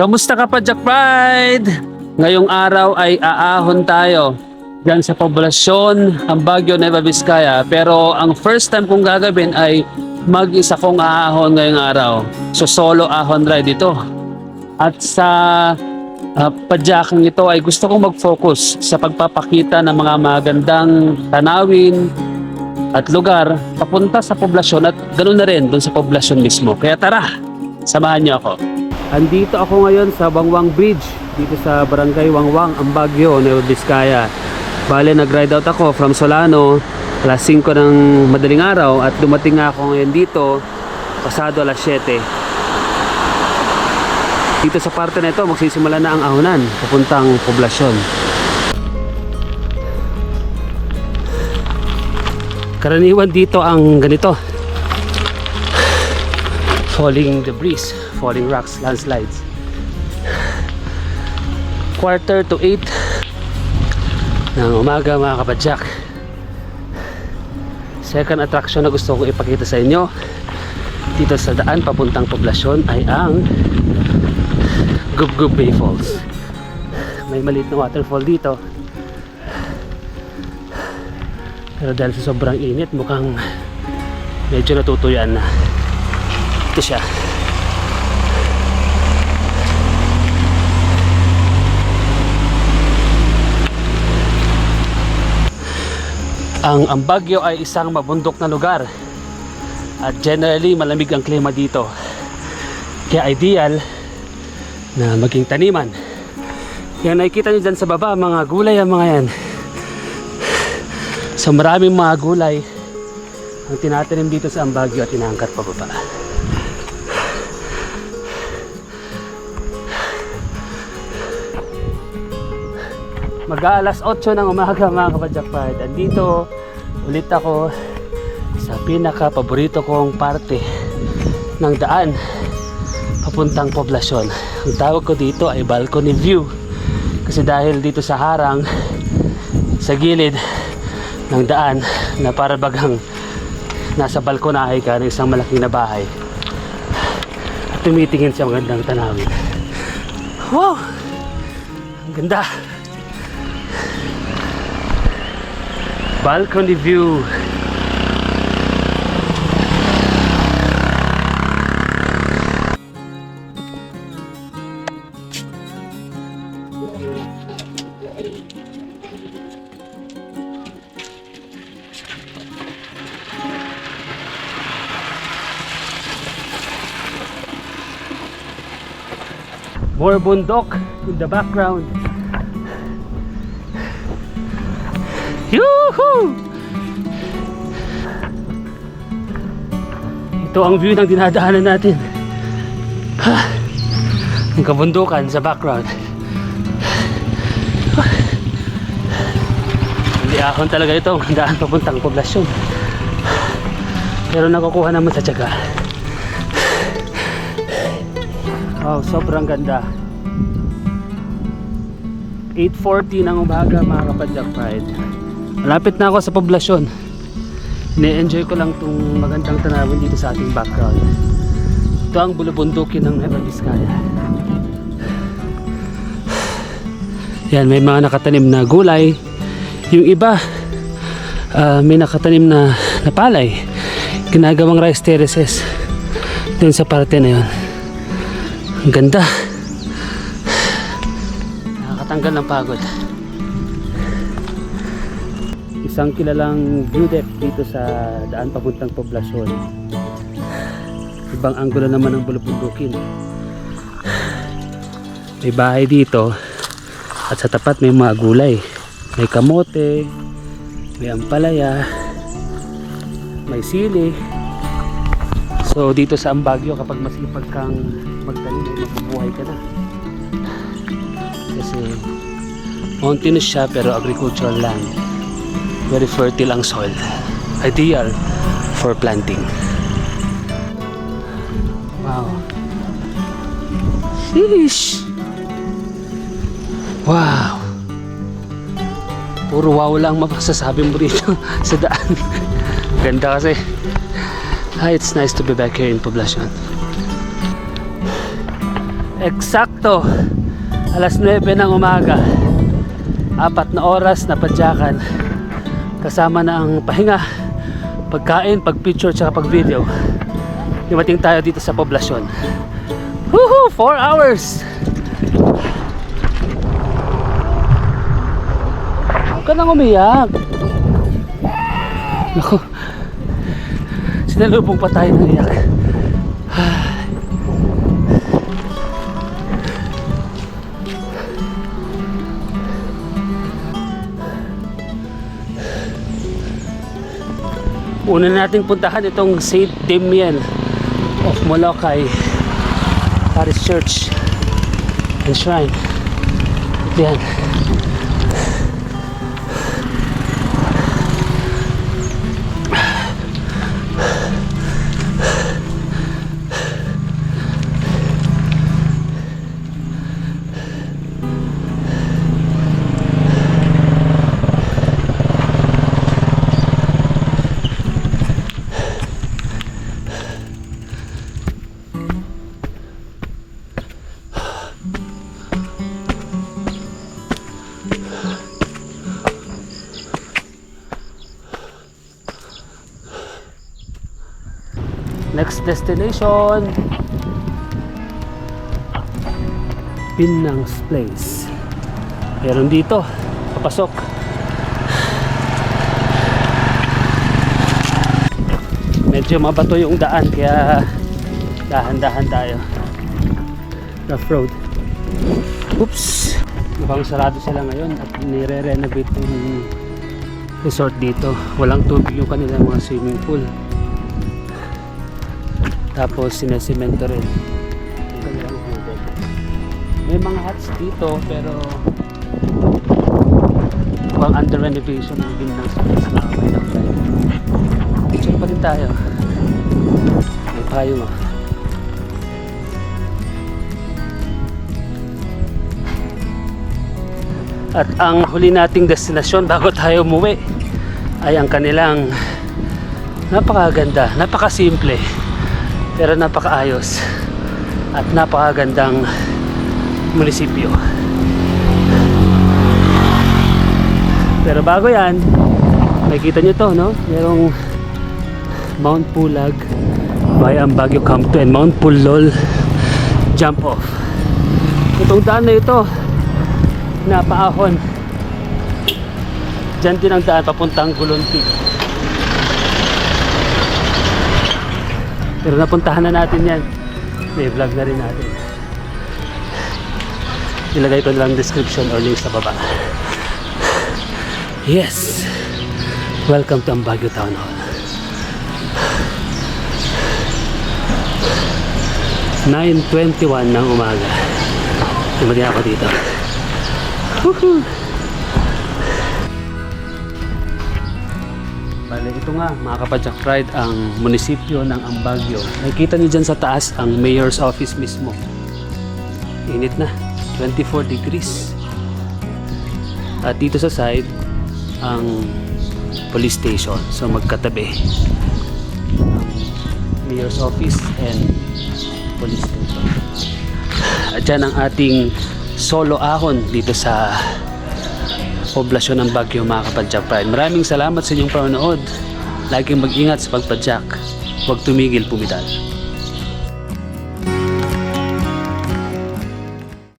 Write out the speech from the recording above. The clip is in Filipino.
Kamusta ka pa, Jack Pride? Ngayong araw ay aahon tayo dyan sa poblasyon ang Baguio Nueva Vizcaya. Pero ang first time kong gagawin ay mag-isa kong aahon ngayong araw. So solo ahon ride ito. At sa uh, padyaking ito ay gusto kong mag-focus sa pagpapakita ng mga magandang tanawin at lugar papunta sa poblasyon at ganoon na rin doon sa poblasyon mismo. Kaya tara, samahan niyo ako. Andito ako ngayon sa Wangwang Bridge dito sa Barangay Wangwang, Ambagyo, Nueva Vizcaya. Bale, nag-ride out ako from Solano alas 5 ng madaling araw at dumating nga ako ngayon dito pasado alas 7. Dito sa parte na ito, magsisimula na ang ahonan papuntang poblasyon. Karaniwan dito ang ganito. Falling debris, falling rocks, landslides. Quarter to 8 ng umaga mga kapadyak. Second attraction na gusto kong ipakita sa inyo dito sa daan papuntang poblasyon ay ang Gubgub Bay Falls. May maliit na waterfall dito. Pero dahil sa sobrang init, mukhang medyo natutuyaan na. Ito siya. Ang Ambagyo ay isang mabundok na lugar at generally malamig ang klima dito. Kaya ideal na maging taniman. Yan nakikita nyo dyan sa baba, mga gulay ang mga yan. So maraming mga gulay ang tinatanim dito sa Ambagyo at inaangkat pa Mag-aalas 8 ng umaga mga kapadjakpad. Andito ulit ako sa pinaka paborito kong parte ng daan papuntang poblasyon. Ang tawag ko dito ay balcony view. Kasi dahil dito sa harang sa gilid ng daan na para bagang nasa balkonahe ka ng isang malaking na bahay at tumitingin sa magandang tanawin. Wow! Ang ganda! Balcony view. More bundok in the background. Yuhu! Ito ang view ng dinadaanan natin. Ha! Ang kabundukan sa background. Hindi ahon talaga ito. Ang daan papuntang poblasyon. Pero nakukuha naman sa tiyaga. Wow, sobrang ganda. 8.40 ng umaga mga kapadyak pride. Malapit na ako sa poblasyon. Ne-enjoy ko lang tong magandang tanawin dito sa ating background. Ito ang bulubundukin ng Nueva Vizcaya. Yan, may mga nakatanim na gulay. Yung iba, ah, may nakatanim na, na palay. Ginagawang rice terraces. Doon sa parte na yun. Ang ganda. Nakakatanggal ng pagod. Isang kilalang view deck dito sa daan papuntang poblasyon. Ibang anggulo naman ang bulubundukin. May bahay dito at sa tapat may mga gulay. May kamote, may ampalaya, may sili. So dito sa Ambagyo kapag masipag kang magtanim ay mabubuhay ka na. Kasi mountainous siya pero agricultural land. Very fertile ang soil. Ideal for planting. Wow. Sheesh! Wow! Puro wow lang mapasasabi mo rito sa daan. Ganda kasi. Ah, it's nice to be back here in Poblacion. Eksakto. Alas 9 ng umaga. Apat na oras na padyakan. Kasama na ang pahinga, pagkain, pagpicture, tsaka pagvideo. Dumating tayo dito sa poblasyon. Woohoo! 4 hours! Huwag ka nang umiyak. Naku. Sinalubong pa tayo ng iyak. Una nating puntahan itong St. Damien of Molokai Parish Church and Shrine. Yan. Next destination. Pinang's Place. Meron dito. Papasok. Medyo mabato yung daan Kaya dahan-dahan tayo. Rough road. Oops! Mukhang sarado sila ngayon At nire-renovate yung resort dito. Walang tubig yung kanilang mga swimming pool tapos sinesemento rin. May mga huts dito pero mukhang under renovation din ng space na. Picture pa rin tayo. May payo mo. At ang huli nating destinasyon bago tayo umuwi ay ang kanilang napakaganda, napakasimple pero napakaayos at napakagandang munisipyo. Pero bago yan, makikita nyo to, no? Merong Mount Pulag by ang Baguio Camp 2 and Mount Pulol jump off. Itong daan na ito, napaahon. Diyan din ang daan papuntang Gulontig. Pero napuntahan na natin yan. May vlog na rin natin. Ilagay ko na lang description or link sa baba. Yes! Welcome to Ambagyo Town Hall. 9.21 ng umaga. Dumating ako dito. Woohoo! Bale, ito nga mga kapadyak pride ang munisipyo ng Ambagyo. Nakikita niyo dyan sa taas ang mayor's office mismo. Init na, 24 degrees. At dito sa side, ang police station. So magkatabi. Mayor's office and police station. At dyan ang ating solo ahon dito sa poblasyon ng Baguio mga kapadyak pride. Maraming salamat sa inyong panonood. Laging mag-ingat sa pagpadyak. Huwag tumigil pumital.